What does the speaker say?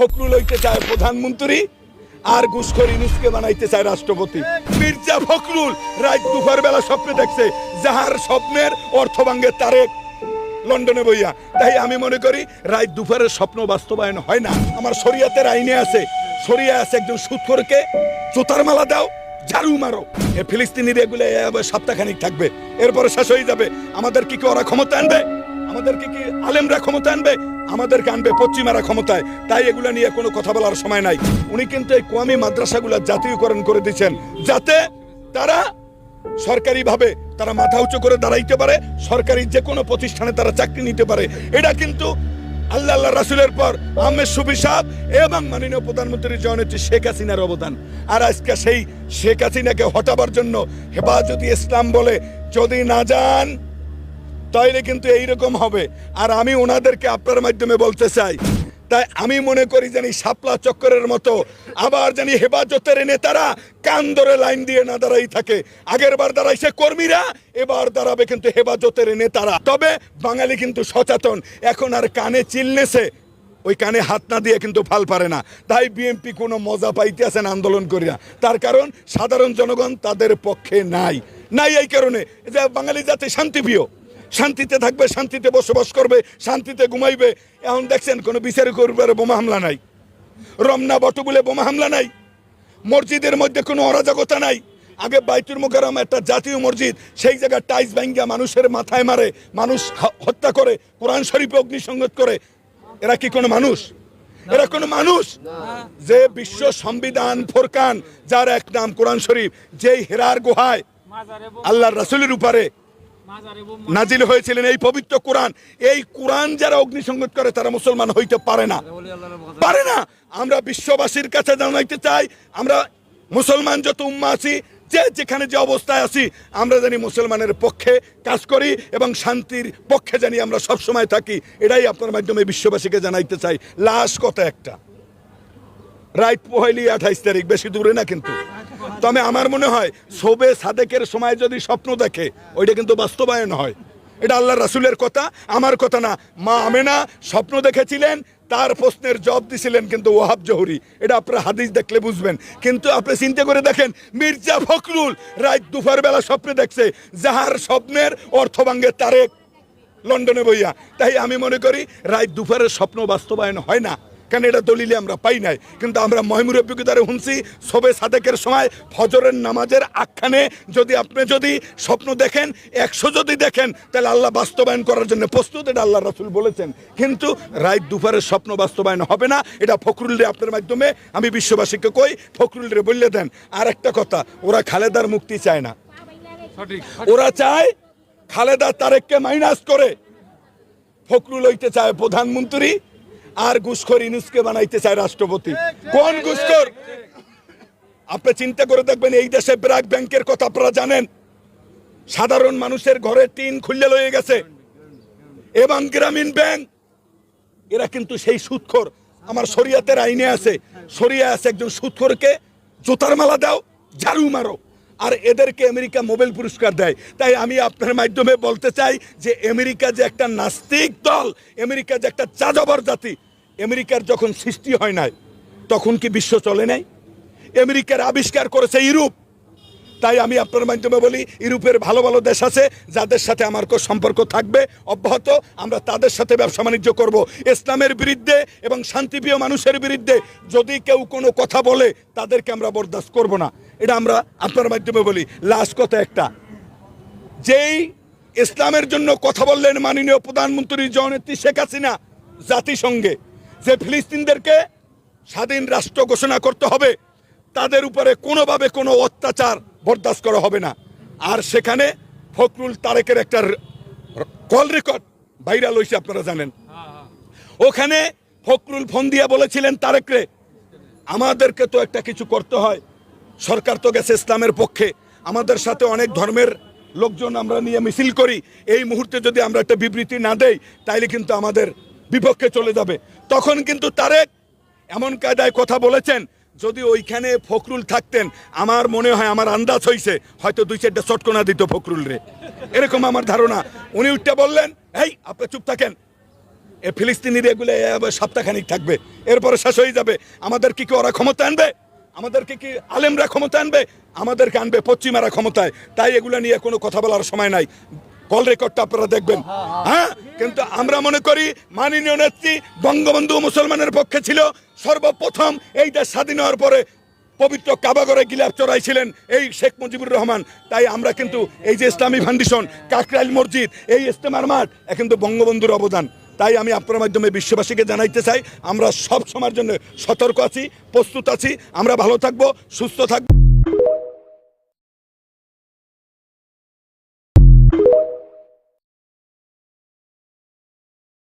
ফখরুল হইতে চায় প্রধানমন্ত্রী, আর ঘুষখোর ইনুসকে বানাইতে চায় রাষ্ট্রপতি। মির্জা ফখরুল রাত দুপুর বেলা স্বপ্নে দেখছে, যাহার স্বপ্নের অর্থভাঙ্গের তারেক লন্ডনে বইয়া। তাই আমি মনে করি, রাত দুপুরের স্বপ্ন বাস্তবায়ন হয় না। আমার শরিয়াতের আইনে আছে শরিয়া আছে একজন সুৎখরকে জোতার মালা দাও, ঝাড়ু মারো। এ ফিলিস্তিনির এগুলো সপ্তাহখানিক থাকবে। এরপরে শেষ হয়ে যাবে। আমাদের কি কি ওরা ক্ষমতা আনবে? আমাদেরকে কি আলেমরা ক্ষমতা আনবে? আমাদেরকে আনবে পশ্চিমারা ক্ষমতায়, তাই এগুলো নিয়ে কোনো কথা বলার সময় নাই। উনি কিন্তু এই কোয়ামি মাদ্রাসাগুলো জাতীয়করণ করে দিচ্ছেন যাতে তারা সরকারিভাবে তারা মাথা উঁচু করে দাঁড়াইতে পারে, সরকারি যে কোনো প্রতিষ্ঠানে তারা চাকরি নিতে পারে। এটা কিন্তু আল্লাহ আল্লাহ রাসুলের পর আহমেদ সুবি সাহেব এবং মাননীয় প্রধানমন্ত্রী জয়নেত্রী শেখ হাসিনার অবদান। আর আজকে সেই শেখ হাসিনাকে হটাবার জন্য হেফাজতি ইসলাম বলে, যদি না যান তাইলে কিন্তু এইরকম হবে। আর আমি ওনাদেরকে আপনার মাধ্যমে বলতে চাই, তাই আমি মনে করি জানি শাপলা চক্করের মতো, আবার জানি হেফাজতের নেতারা কান ধরে লাইন দিয়ে না দাঁড়াই থাকে। আগের বার দাঁড়াইছে কর্মীরা, এবার দাঁড়াবে কিন্তু হেফাজতের নেতারা। তবে বাঙালি কিন্তু সচেতন, এখন আর কানে চিল্লেছে ওই কানে হাত না দিয়ে কিন্তু ফাল পারে না। তাই বিএনপি কোনো মজা পাইতে আছেন আন্দোলন করিয়া। তার কারণ, সাধারণ জনগণ তাদের পক্ষে নাই। নাই এই কারণে, যে বাঙালি জাতি শান্তিপ্রিয়। শান্তিতে থাকবে শান্তিতে বসবাস করবে শান্তিতে ঘুমাইবে। এখন দেখছেন কোনো বিচারে করবার বোমা হামলা নাই। রমনা বটবুলে বোমা হামলা নাই। মসজিদের মধ্যে কোনো অরাজকতা নাই। আগে বাইতুল মোকাররম একটা জাতীয় মসজিদ সেই জায়গায় টাইস ভাঙ্গা মানুষের মাথায় মারে মানুষ হত্যা করে কোরআন শরীফে অগ্নিসংগত করে। এরা কি কোনো মানুষ? এরা কোনো মানুষ? যে বিশ্ব সংবিধান ফোরকান যার এক নাম কোরআন শরীফ যেই হেরার গুহায় আল্লাহর রাসূলের উপরে। নাজিল হয়েছিলেন এই পবিত্র কোরআন। এই কোরআন যারা অগ্নিসংযোগ করে, তারা মুসলমান হইতে পারে না। পারে না। আমরা বিশ্ববাসীর কাছে জানাইতে চাই, আমরা মুসলমান যত উম্মা আছি, যে যেখানে যে অবস্থায় আছি, আমরা জানি মুসলমানের পক্ষে কাজ করি এবং শান্তির পক্ষে জানি আমরা সব সময় থাকি। এটাই আপনার মাধ্যমে বিশ্ববাসীকে জানাইতে চাই। লাশ কত একটা? রাইট পহেলি আঠাইশ তারিখ, বেশি দূরে না কিন্তু। তবে আমার মনে হয় শোবে সাদেকের সময় যদি স্বপ্ন দেখে, ওইটা কিন্তু বাস্তবায়ন হয়। এটা আল্লাহ রাসুলের কথা, আমার কথা না। মা আমেনা স্বপ্ন দেখেছিলেন, তার প্রশ্নের জবাব দিছিলেন কিন্তু ওহাব জহুরি। এটা আপনার হাদিস দেখলে বুঝবেন। কিন্তু আপনি চিন্তা করে দেখেন, মির্জা ফখরুল রাত দুপুর বেলা স্বপ্নে দেখছে, যাহার স্বপ্নের অর্থভাঙ্গের তারেক লন্ডনে বইয়া। তাই আমি মনে করি, রাত দুপুরের স্বপ্ন বাস্তবায়ন হয় না। কারণ এটা দলিলে আমরা পাই নাই। কিন্তু আমরা মহিমুরব্বীকে দ্বারা শুনছি সবে সাদেকের সময় ফজরের নামাজের আখ্যানে যদি আপনি যদি স্বপ্ন দেখেন একশো যদি দেখেন তাহলে আল্লাহ বাস্তবায়ন করার জন্য প্রস্তুত এটা আল্লাহ রাসুল বলেছেন। কিন্তু রাত দুপুরের স্বপ্ন বাস্তবায়ন হবে না এটা ফখরুল রে আপনার মাধ্যমে আমি বিশ্ববাসীকে কই ফখরুল রে বললে দেন। আর একটা কথা ওরা খালেদার মুক্তি চায় না। ওরা চায় খালেদা তারেককে মাইনাস করে। ফখরুল হইতে চায় প্রধানমন্ত্রী আর ঘুষখোর ইনুসকে বানাইতে চায় রাষ্ট্রপতি। কোন ঘুষখোর? আপনি চিন্তা করে দেখবেন এই দেশে ব্র্যাক ব্যাংকের কথা আপনারা জানেন। সাধারণ মানুষের ঘরে টিন খুললে লয়ে গেছে। এবং গ্রামীণ ব্যাংক, এরা কিন্তু সেই সুৎখোর। আমার শরিয়াতের আইনে আছে শরিয়া আছে একজন সুৎখোরকে জোতার মালা দাও, ঝাড়ু মারো। আর এদেরকে আমেরিকা নোবেল পুরস্কার দেয়। তাই আমি আপনার মাধ্যমে বলতে চাই যে আমেরিকা যে একটা নাস্তিক দল, আমেরিকা যে একটা যাযাবর জাতি, আমেরিকার যখন সৃষ্টি হয় নাই, তখন কি বিশ্ব চলে নাই? আমেরিকার আবিষ্কার করেছে ইউরোপ। তাই আমি আপনার মাধ্যমে বলি, ইউরোপের ভালো ভালো দেশ আছে, যাদের সাথে আমার সম্পর্ক থাকবে, অব্যাহত আমরা তাদের সাথে ব্যবসা বাণিজ্য করব। ইসলামের বিরুদ্ধে এবং শান্তিপ্রিয় মানুষের বিরুদ্ধে যদি কেউ কোনো কথা বলে, তাদেরকে আমরা বরদাস্ত করব না। এটা আমরা আপনার মাধ্যমে বলি। লাস্ট কথা একটা। যেই ইসলামের জন্য কথা বললেন মাননীয় প্রধানমন্ত্রী জননেত্রী শেখ হাসিনা জাতিসংঘে, যে ফিলিস্তিনদেরকে স্বাধীন রাষ্ট্র ঘোষণা করতে হবে, তাদের উপরে কোনোভাবে কোনো অত্যাচার বরদাস্ত করা হবে না। আর সেখানে ফখরুল তারেকের একটা কল রেকর্ড ভাইরাল হয়েছে, আপনারা জানেন। ওখানে ফখরুল ফোন দিয়া বলেছিলেন তারেকরে আমাদেরকে তো একটা কিছু করতে হয়। সরকার তো গেছে ইসলামের পক্ষে। আমাদের সাথে অনেক ধর্মের লোকজন আমরা নিয়ে মিছিল করি। এই মুহূর্তে যদি আমরা একটা বিবৃতি না দেই, তাইলে কিন্তু আমাদের বিপক্ষে চলে যাবে। তখন কিন্তু তারেক এমন কায়দায় কথা বলেছেন, যদি ওইখানে ফখরুল থাকতেন, আমার মনে হয় আমার আন্দাজ হয়েছে হয়তো দুই চারটা চটকনা দিত ফখরুল রে। এরকম আমার ধারণা। উনি উঠতে বললেন এই আপনি চুপ থাকেন। এ ফিলিস্তিনির এগুলো সপ্তাহখানিক থাকবে। এরপরে শেষ হয়ে যাবে। আমাদের কি কি ওরা ক্ষমতা আনবে? আমাদেরকে কি আলেমরা ক্ষমতা আনবে? আমাদেরকে আনবে পশ্চিমারা ক্ষমতায়। তাই এগুলো নিয়ে কোনো কথা বলার সময় নাই। কল রেকর্ডটা আপনারা দেখবেন। হ্যাঁ? কিন্তু আমরা মনে করি মাননীয় নেত্রী বঙ্গবন্ধু মুসলমানের পক্ষে ছিল সর্বপ্রথম এই দেশ স্বাধীন হওয়ার পরে পবিত্র কাবাগরে গিলাপ চড়াইছিলেন এই শেখ মুজিবুর রহমান। তাই আমরা কিন্তু এই যে ইসলামী ফাউন্ডেশন, কাকরাইল মসজিদ, এই ইস্তেমার মাঠ, এ কিন্তু বঙ্গবন্ধুর অবদান। তাই আমি আপনার মাধ্যমে বিশ্ববাসীকে জানাইতে চাই, আমরা সব সময়ের জন্য সতর্ক আছি, প্রস্তুত আছি, আমরা ভালো থাকব, সুস্থ থাকব।